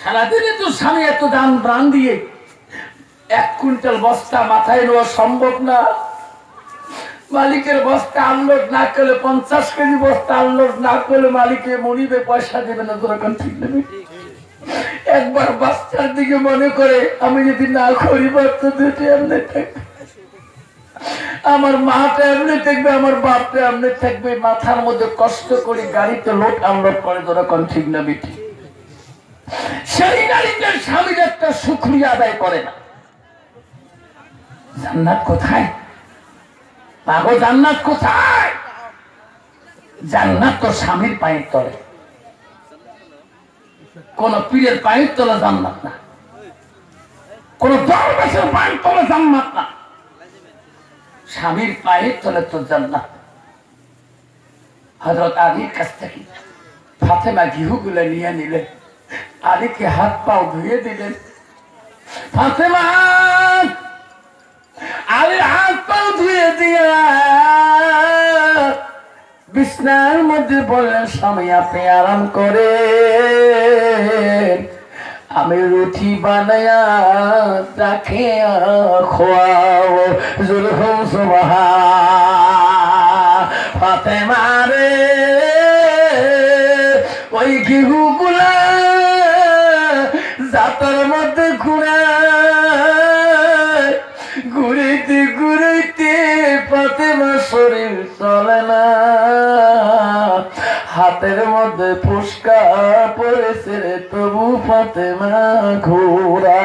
সারাদিনে তো স্বামী এত দান প্রাণ দিয়ে এক কুইন্টাল বস্তা মাথায় নেওয়া সম্ভব না। মালিকের বস্তা আনলোড না করলে পঞ্চাশ কেজি বস্তা আনলোড না করলে মালিকে মনিবে পয়সা দেবে না দোকান ঠিক নেবে একবার বাচ্চার দিকে মনে করে, আমি যদি না করি বাচ্চা দুটি এমনি থাকবে আমার মাটা এমনি থাকবে, আমার বাপটা এমনি থাকবে, মাথার মধ্যে কষ্ট করে গাড়িতে লোড আনলোড করে দোকান ঠিক না বেটি সেই গাড়িতে স্বামীর একটা সুক্রিয়া আদায় করে না। জান্নাত কোথায়? পাগো, জান্নাত কোথায়? জান্নাত তো স্বামীর পায়ের তলে। কোন পীরের পায়ের তলে জান্নাত না। কোন দরবেশের পায়ের তলে জান্নাত না। স্বামীর পায়ের তলে তো জান্নাত। হজরত আলীর কাছ থেকে ফাতেমা ঘিহুগুলো নিয়ে নিলেন আলীকে হাত পাও ধুয়ে দিলেন ফাতেমা আলী হাত পাও ধুয়ে দিয়া বিছনার মধ্যে বললেন, স্বামী আপনি আরাম করে আমি রুটি বানায়া তাকে খোয়াও জুলহুম সুবহা ফাতেমা ওই ঘিহু গুলা জাতর মধ্যে ঘুরায় ঘুরিতে ঘুরিতে ফাতেমা শরীর চলে না হাতের মধ্যে ফুসকা পড়েছে রে তবু ফাতেমা ঘোরা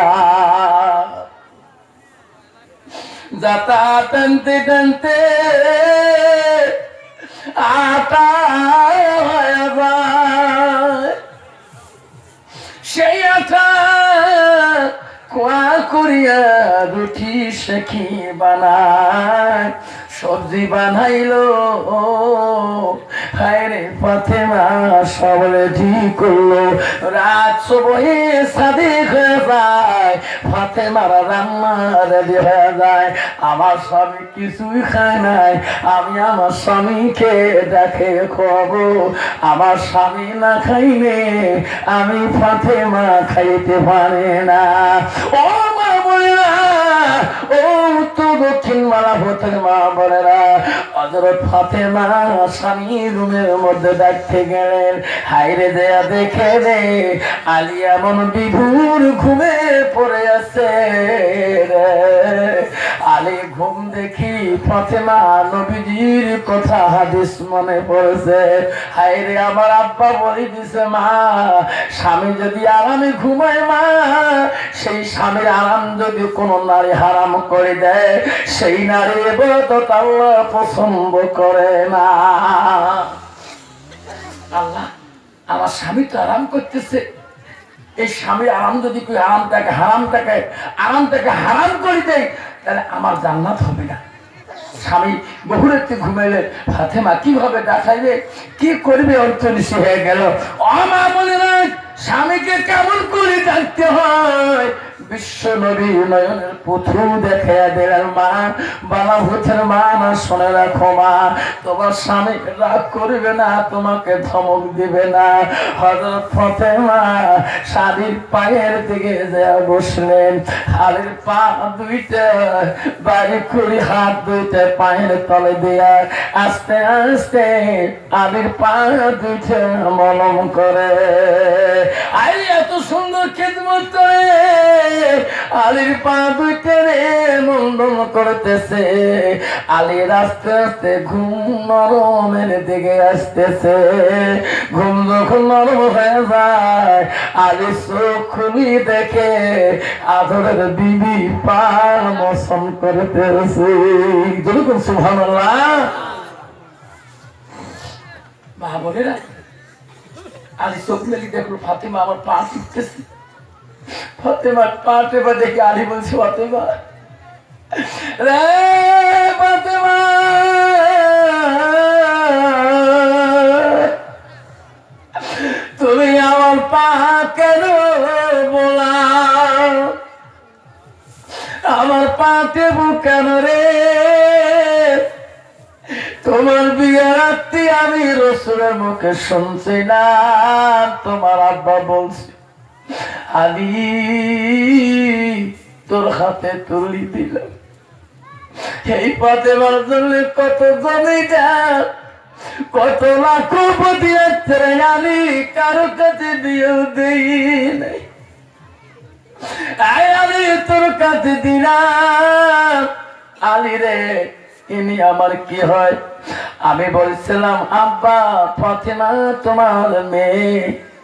যাতা টানতে টানতে আটা সেই আটা কোয়া করিয়া রুটি শেখি বানায়। সবজি বানাইলো। হায়রে সব রেডি করল। রাত সবহে সাদে হয়ে যায়। ফাতেমার রান্না রেডি হয়ে যায়। আমার স্বামী কিছুই খায় নাই। আমি আমার স্বামীকে দেখে খাব। আমার স্বামী না খাইলে আমি ফাতেমা খাইতে পারে না। ও মা বলে না ও উত্তর দক্ষিণ মালা হতে মা না হজরত ফাতেমা স্বামী রুমের মধ্যে দেখতে গেলেন। হাইরে দেয়া দেখে রে আলী এমন বিভুর ঘুমে পড়ে আছে আলী ঘুম দেখি ফাতেমা নবীজির কথা হাদিস মনে পড়েছে। হাইরে আমার আব্বা বলে দিছে মা, স্বামী যদি আরামে ঘুমায় মা, সেই স্বামীর আরাম যদি কোনো নারী হারাম করে দেয়, সেই নারী এবাদত আল্লাহ পছন্দ করে না। আল্লাহ, আমার স্বামী তো আরাম করতেছে। এই স্বামীর আরাম যদি কেউ আরামটাকে হারামটাকে আরামটাকে হারাম করে দেয়, তাহলে আমার জান্নাত হবে না। স্বামী বহুরাত্রি ঘুমাইলে, ফাতেমা, কীভাবে দেখাইবে? কি করবে? অর্থনীতি হয়ে গেল। অমা রাখ স্বামীকে কেমন করে ডাকতে হয়? বিশ্ব নবী নয়নের পুত্র তোমাকে ধমক দিবে না। হজরত ফতেমা শাড়ির পায়ের দিকে যা বসলেন। হাড়ির পা দুইটা, বাড়ি খুঁড়ি হাত দুইটা পায়ের তলে দেয়া আস্তে আস্তে আলির পা দুইটা মলম করে। আই এত সুন্দর আলির পা দুইটা রে মন্দন করতেছে। আলির আস্তে আস্তে ঘুম নরমের দিকে আসতেছে। ঘুম যখন নরম হয়ে যায় আলি চোখ খুলি দেখে আদরের বিবি পা মসন করতেছে। যেরকম সুভানুল্লাহ মা বলে আলি চোখ মেলি দেখল ফাতেমা, আমার পা টিপতেছে টেপা দেখে আলি বলছে রে তুমি আমার পা কেন বলা? আমার পা টেবু কেন রে? তোমার বিয়ে রাত্রি আমি রসুরের মুখে শুনছি না, তোমার আব্বা বলছি আলি, তোর হাতে তুলি দিলাম। এই পথে জন্য কত জমিদার, কত লাখ পতি আলি, কারও কাছে দিয়েও দেই নাই। আমি তোর কাছে দিলাম। আলি রে, ইনি আমার কি হয়? আমি বলছিলাম, আব্বা, ফাতেমা তোমার মেয়ে।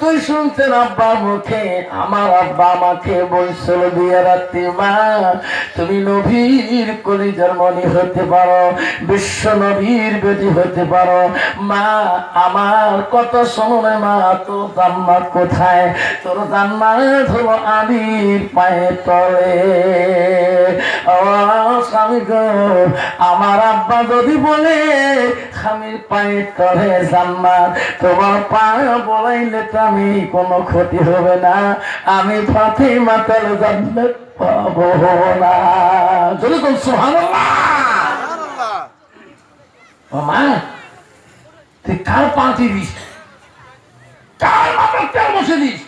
সত্যই শুনছেন আব্বার মুখে, আমার আব্বা আমাকে বলছিল, বিয়ে রাত্রি মা, তুমি নবীর কলিজার মনি হতে পারো, বিশ্ব নবীর বেদি হতে পারো। মা, আমার কত শোনে মা, তোর জান্নাত কোথায়? তোর জান্নাত হলো আমির পায়ে তলে। স্বামী গো, আমার আব্বা যদি বলে, স্বামীর পায়ে তলে জান্নাত, তোমার পা বলাইলে তো আমি কোনো ক্ষতি হবে না। আমি ফাতে মাতাল পাবো না। কোন মা, তুই কার পাঁচি দিস কার তেল বসে দিস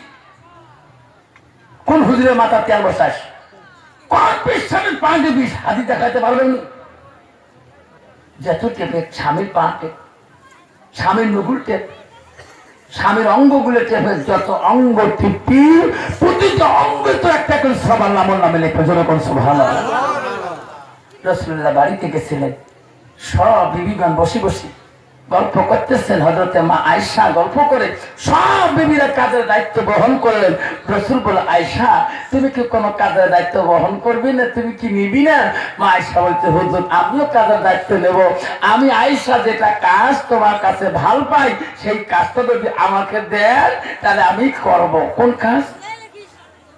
কোন হুজুরের মাথার তেল বসাস? হাতি দেখাতে পারবেন? যত টেপে স্বামীর পা টেপ, স্বামীর নগুল টেপ স্বামীর অঙ্গগুলো চেপে যত অঙ্গ টিপি, প্রতিটা অঙ্গে তো একটা করে সবার নামর নামে লেখে যেরকম সভাল রসুল্লাহ বাড়িতে গেছিলেন সব বিবিগণ বসে বসে গল্প করতেছেন হজরতে মা আয়সা গল্প করে সব বিবিরা কাজের দায়িত্ব বহন করলেন। রসুল বলে আয়সা তুমি কি কোনো কাজের দায়িত্ব বহন করবি না? তুমি কি নিবি না? মা আয়সা বলছে, হুজুর, আমিও কাজের দায়িত্ব নেব। আমি আয়সা যেটা কাজ তোমার কাছে ভালো পাই, সেই কাজটা যদি আমাকে দেন, তাহলে আমি করব। কোন কাজ?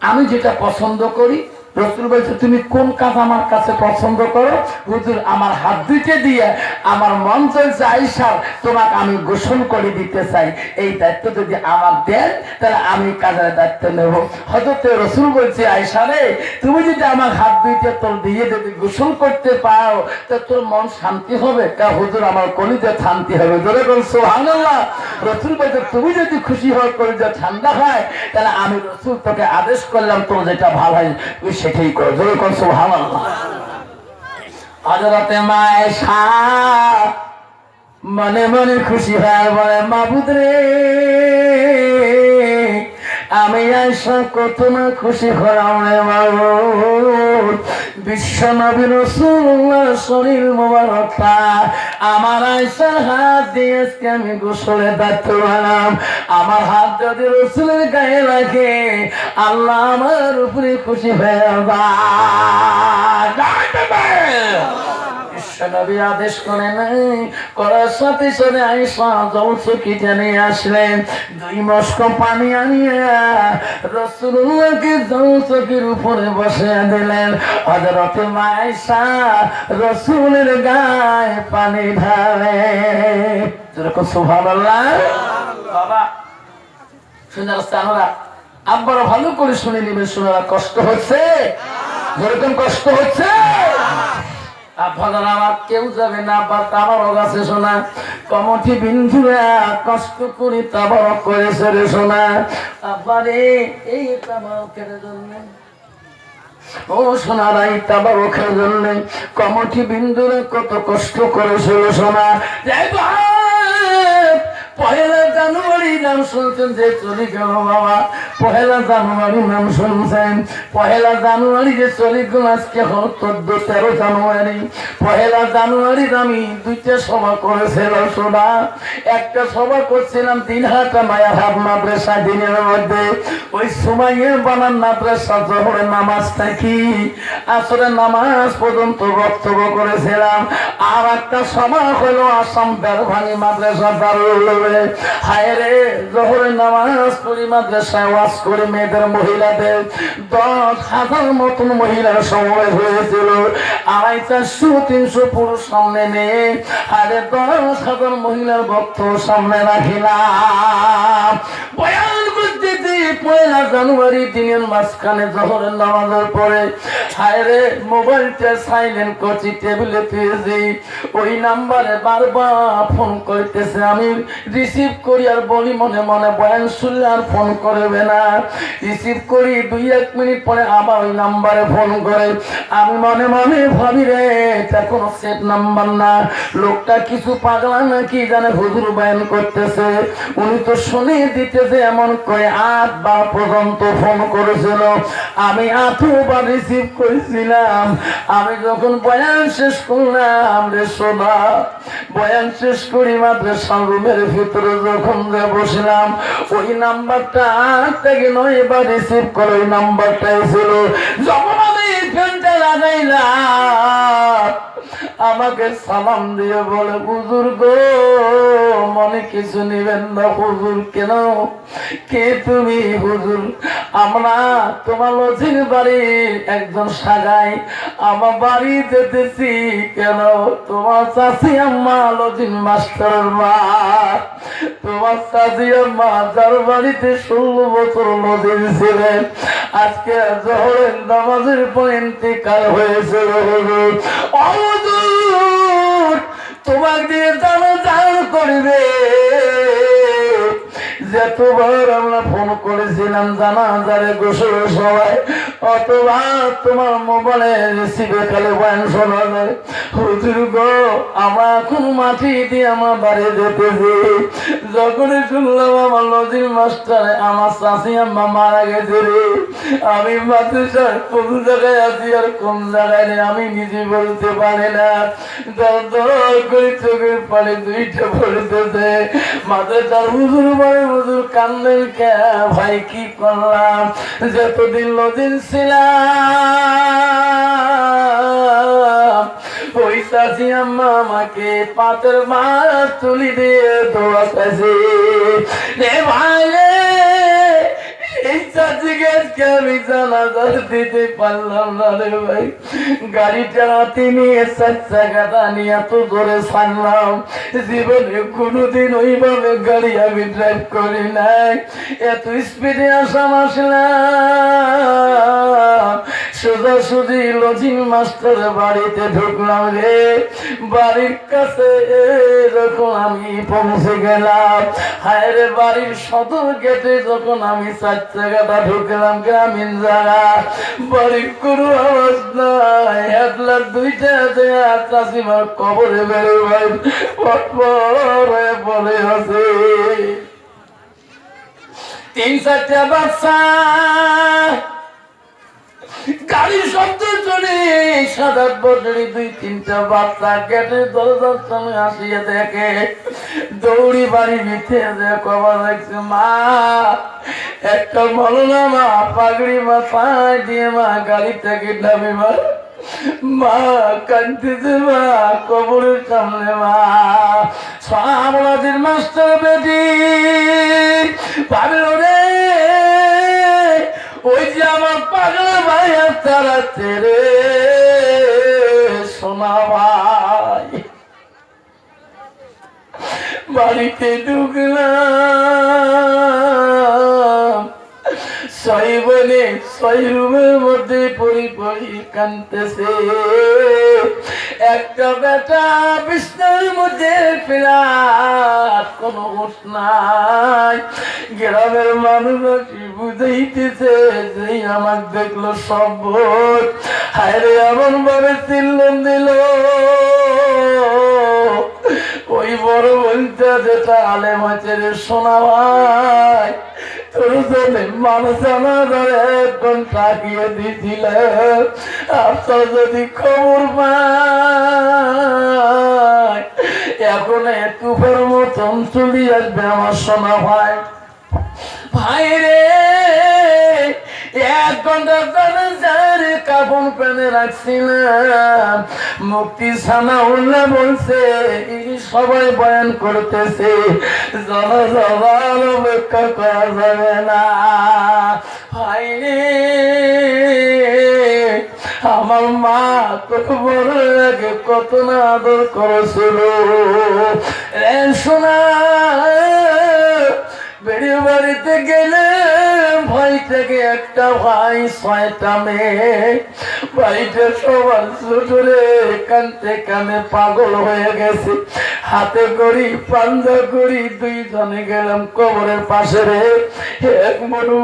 আমি যেটা পছন্দ করি রসুল বলছে, তুমি কোন কাজ আমার কাছে পছন্দ করো? হুজুর, আমার হাত দুইতে দিয়ে আমার মন চলছে আইসার তোমাকে আমি গোসল করে দিতে চাই। এই দায়িত্ব যদি আমার দেন, তাহলে আমি কাজের দায়িত্ব নেব। হজরত রসুল বলছে আয়সা রে, তুমি যদি আমার হাত দুইতে তোর দিয়ে যদি গোসল করতে পারো, তো তোর মন শান্তি হবে? তা হুজুর, আমার কলিতে শান্তি হবে। ধরে বল সোহানুল্লাহ রসুল বলছে, তুমি যদি খুশি হও কলিতে ঠান্ডা হয়, তাহলে আমি রসুল তোকে আদেশ করলাম, তোর যেটা ভালো হয়। সেটাই করো জোরে কর সোহানুল্লাহ হজরতে মায় মনে মনে খুশি হয়, বলে, মাবুদ রে, আমি আয়সা কত না খুশি রে মাবুদ। বিশ্ব নবী রসুল্লাহ শরীর মোবারকটা আমার আয়সার হাত দিয়ে আজকে আমি গোসলে দায়িত্ব বানাম আমার হাত যদি রসুলের গায়ে লাগে, আল্লাহ আমার উপরে খুশি হয়ে যায় বিশ্বনবী আদেশ করে নাই। করার সাথে সাথে আইসা আসলেন। দুই মস্ক পানি আনিয়ে রসুল্লাহকে জলচকির উপরে বসে দিলেন। হজরত মাইসা রসুলের গায়ে পানি ঢালে। যেরকম সুবহানাল্লাহ। বাবা, শুনে স্থানরা আব্বারা ভালো করে শুনে নেবেন, শোনারা কষ্ট হচ্ছে? যেরকম কষ্ট হচ্ছে? আপনারা আমার কেউ যাবে না বা তাবারও গাছে শোনা কমঠি বিন্ধুরা, কষ্ট করি তাবারক করেছে রে শোনা আব্বারে এই তাবারকের জন্য। ও সোনারাই তাবারকের জন্য। কমঠি বিন্দুরে কত কষ্ট করেছিল সোনা। পয়লা জানুয়ারি জানুয়ারি নাম শুনছেন যে চলে গেল বাবা। পহেলা জানুয়ারি নাম শুনছেন। পহেলা জানুয়ারি যে চলে গেল আজকে হল চোদ্দ, তেরো জানুয়ারি। পহেলা জানুয়ারির আমি দুইটা সভা করেছিলাম সোনা একটা সভা করছিলাম তিন হাটা মায়া হাত মাদ্রাসা দিনের মধ্যে। ওই সময়ের বানান মাদ্রাসা জহরের নামাজ থাকি আসরে নামাজ পর্যন্ত বক্তব্য করেছিলাম। আর একটা সভা হলো আসাম বেরভানি মাদ্রাসা দারুল হায় রে জহরের নামাজ পড়ি, মাদ্রাসায় ওয়াজ করে মেয়েদের মহিলাদের। দশ হাজার মতন মহিলার সময় হয়েছিল। আড়াই চারশো তিনশো পুরুষ সামনে নিয়ে, আরে দশ হাজার মহিলার বক্তব্য সামনে রাখিলাম। বয়ান করতেছি পয়লা জানুয়ারি দিনের মাঝখানে জহরের নামাজের পরে, হায় রে, মোবাইলটা সাইলেন্ট করছি, টেবিলে পেয়েছি ওই নাম্বারে বারবার ফোন করতেছে, আমি রিসিভ করি আর বলি মনে মনে বয়ান শুনলে আর ফোন করবে না। রিসিভ করি দুই এক মিনিট পরে আবার ওই নাম্বারে ফোন করে। আমি মনে মনে ভাবি রে, এটা কোনো সেট নাম্বার না। লোকটা কিছু পাগলা নাকি জানে হুজুর বয়ান করতেছে। উনি তো শুনে দিতেছে এমন করে আট বার পর্যন্ত ফোন করেছিল। আমি আঠবার রিসিভ করেছিলাম। আমি যখন বয়ান শেষ করলাম রে সোনা, বয়ান শেষ করি মাদ্রাসা রুমের ভিতরে যখন যে বসলাম। ওই নাম্বারটা থেকে নয় বার রিসিভ করে, ওই নাম্বারটাই ছিল। যখন আমি ফোনটা লাগাইলাম আমাকে সালাম দিয়ে বলে, হুজুর গো, মনে কিছু নিবেন না, হুজুর কেন? কে তুমি, হুজুর? আমরা তোমার লজির বাড়ির একজন সাগাই আমার বাড়ি যেতেছি কেন? তোমার চাষি আম্মা লজিন মাস্টারের মা। তোমার চাষি আম্মা যার বাড়িতে ষোলো বছর লজিন ছিলেন আজকে জহরের নামাজের পর ইন্তিকাল হয়েছিল হুজুর তোমাকে দিয়ে তারা দান করবে। যতবার আমরা ফোন করেছিলাম জানা যারে গোসল সবাই অতবার তোমার মোবাইলে রিসিভে খালি বয়ান শোনা যায়। হুজুর গো, আমরা এখন মাটি দিয়ে আমার বাড়ি যেতেছি। যখনই শুনলাম আমার নদীর মাস্টার, আমার চাষি আম্মা মারা গেছে রে। আমি মাদ্রাসার কোন জায়গায় আছি আর কোন জায়গায় নেই, আমি নিজে বলতে পারি না। দর দর করে চোখের পানি দুইটা পড়তেছে। মাদ্রাসার হুজুর বাড়ি হুজুর কান্দেন কে? ভাই, কি করলাম? যতদিন নদীন ছিলাম ওই চাষি আম্মা আমাকে পাতের মাছ তুলি দিয়ে দোয়া রে ভাই হাতে নিয়ে চার চাকাটা নিয়ে এত জোরে ছাড়লাম। জীবনে কোনোদিন ওইভাবে গাড়ি আমি ড্রাইভ করি নাই। এত স্পিডে আসাম আসলাম। সোজাসুজি লজিং মাস্টার বাড়িতে ঢুকলাম রে। বাড়ির কাছে যখন আমি পৌঁছে গেলাম, হায় রে বাড়ির সদর গেটে যখন আমি চার জায়গাটা ঢুকলাম গ্রামীণ জায়গা, বাড়ির কোনো আওয়াজ নাই। একলার দুইটা আর চাষিমার কবরে বেড়ে ভাই পড়ে আছে তিন চারটা বাচ্চা গাড়ির শব্দ শুনে আট বছরই দুই তিনটা বাচ্চা গেটে দরজার সামনে আসিয়া দেখে। দৌড়ি বাড়ি মিঠে যে কবার দেখছে, মা, একটা মলনা মা, পাগড়ি মাথায় দিয়ে মা গাড়ি থেকে নামে মা। মা কান্দিতে মা, কবরের সামনে মা। সামলাদির মাস্টার বেটি ভাবলো রে। ওই যে আমার পাগল ভাই আর তারা তেরে সোনা ভাই। বাড়িতে ঢুকলাম। ছয় বলে ছয় রুমের মধ্যে পরি পরি কানতেছে একটা বেটা বিষ্ণুর মধ্যে ফেরার কোন হুঁশ নাই। গ্রামের মানুষ বুঝাইতেছে যে আমার দেখল সব হায়রে এমন ভাবে চিল্লন দিল। ওই বড় বলতে যেটা আলেম হচ্ছে রে শোনা ভাই। তাকিয়ে দিছিল আপনার যদি খবর পায়, এখন তুফের মতন চলি আসবে আমার সোনা ভাই। ভাই মুক্তি সানা বলছে সবাই বয়ান করতেছে জনসভার করা যাবে না। আমার মা তোর বড় আগে কত না আদর করেছিল। রে শোনা বেড়ে বাড়িতে গেলে ভাই থেকে একটা ভাই, ছয়টা মেয়ে। ভাইটা সবার ছোটরে কানতে কানে পাগল হয়ে গেছে। হাতে করি, পাঞ্জা করি, দুইজনে গেলাম কবরের পাশে রে। এক মনু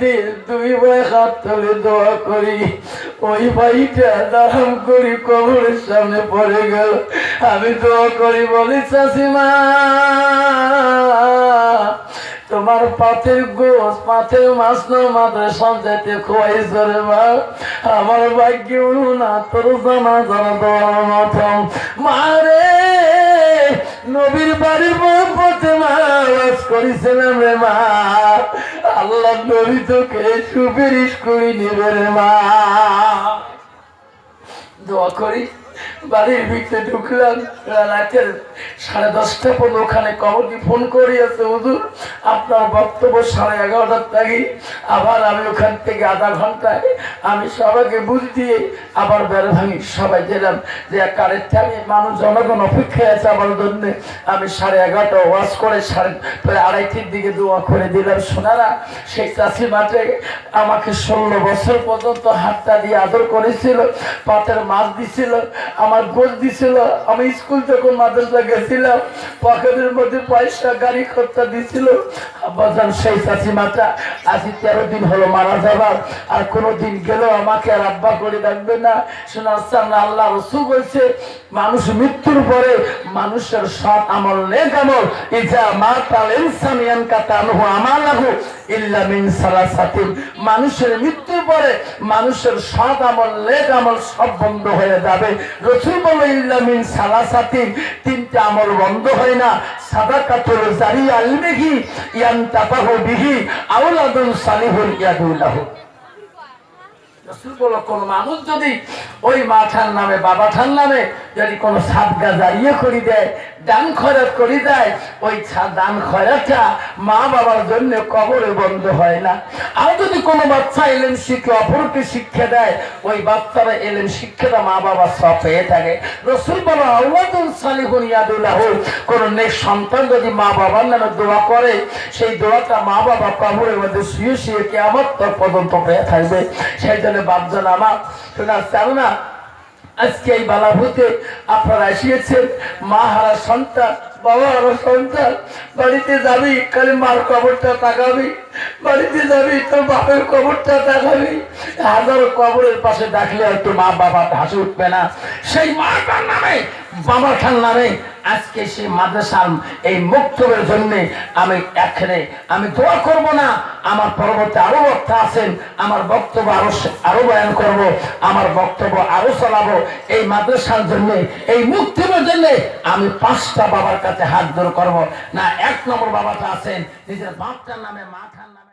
দিয়ে দুই ভাই হাত তুলে দোয়া করি। ওই ভাইটা দাম করি, কবরের সামনে পড়ে গেল। আমি দোয়া করি, বলি চাষিমা তোমার পাথের গোস পাথের মাছ না, মাথায় সঞ্চাইতে খোয়াই ধরে মা আমার ভাগ্য না, তোর জানা জানা দেওয়ার মতন মারে, নবীর বাড়ির পথে মা আওয়াজ করেছিলাম রে মা। আল্লাহ নবী তোকে সুপারিশ করি নিবে রে মা। দোয়া করি। বাড়ির ভিতরে ঢুকলাম রাতের সাড়ে দশটা পর্যন্ত ওখানে কমিটি ফোন করিয়াছে, হুজুর, আপনার বক্তব্য সাড়ে এগারোটার থেকে আবার আমি ওখান থেকে আধা ঘন্টায় আমি সবাইকে বুঝ দিয়ে আবার বেড়ে ভাঙি। সবাই গেলাম যে কারের থেকে মানুষ জনগণ অপেক্ষায় আছে আমার জন্য। আমি সাড়ে এগারোটা ওয়াশ করে সাড়ে প্রায় আড়াইটির দিকে দোয়া করে দিলাম, সোনারা, সেই চাষি মাঠে আমাকে ষোলো বছর পর্যন্ত হাতটা দিয়ে আদর করেছিল পাতের মাছ দিছিল আমার গোল দিছিল, আমি স্কুল যখন মাদ্রাসা গেছিলাম, পকেটের মধ্যে পয়সা, গাড়ি খরচা দিছিল। আব্বাজান সেই চাষি মাটা আজ তেরো দিন হলো মারা যাবার। আর কোনো দিন গেলেও আমাকে আর আব্বা করে ডাকবে না। শোনার সামনে আল্লাহ রসু বলছে, মানুষ মৃত্যুর পরে মানুষের সৎ আমল, নেক আমল, ইজা মা তাল ইনসানিয়ান কাতানহু আমালাহু ইল্লা মিন সালাসাতিন। মানুষের মৃত্যুর পরে মানুষের সৎ আমল, নেক আমল সব বন্ধ হয়ে যাবে। রসুল বলে ইল্লামিন সালাসাতিন, তিনটা আমল বন্ধ হয় না। সাদা কাতর জারি জারিয়া ইয়ান তাপাহ বিহি আউলাদুল সালিহুল ইয়াদুল্লাহু বাবার জন্য কবরে বন্ধ হয় না। আর যদি কোনো বাচ্চা এলেন শিখে অপরকে শিক্ষা দেয়, ওই বাচ্চারা এলেন শিক্ষাটা মা বাবা সব পেয়ে থাকে। রসুল বলো কোন নেক সন্তান যদি মা বাবার নামে দোয়া করে, সেই দোয়াটা মা বাবা কবরের মধ্যে শুয়ে শুয়ে কেমন পর্যন্ত পেয়ে থাকবে। সেই জন্য বাপজন আমার, শোনা না, আজকে এই বালাভূতে আপনারা আসিয়েছেন মা হারা সন্তান, বাবা হারা সন্তান, বাড়িতে যাবি, খালি মার কবরটা তাকাবি, বাড়িতে যাবি, তোর বাপের কবরটা তাকাবি, হাজারো কবরের পাশে ডাকলে হয়তো মা বাবা হাসি উঠবে না। সেই মা নামে নামে আজকে মাদ্রাসার এই মুক্তবের জন্য আমি এখানে আমি দোয়া করব না, আমার পরবর্তী আরও বক্তা আছেন, আমার বক্তব্য আরও আরও বয়ান করব, আমার বক্তব্য আরও চালাবো। এই মাদ্রাসার জন্য, এই মুক্তিবের জন্য আমি পাঁচটা বাবার কাছে হাত জোর করব। না, এক নম্বর বাবাটা আছেন, নিজের বাপটার নামে মাথার নামে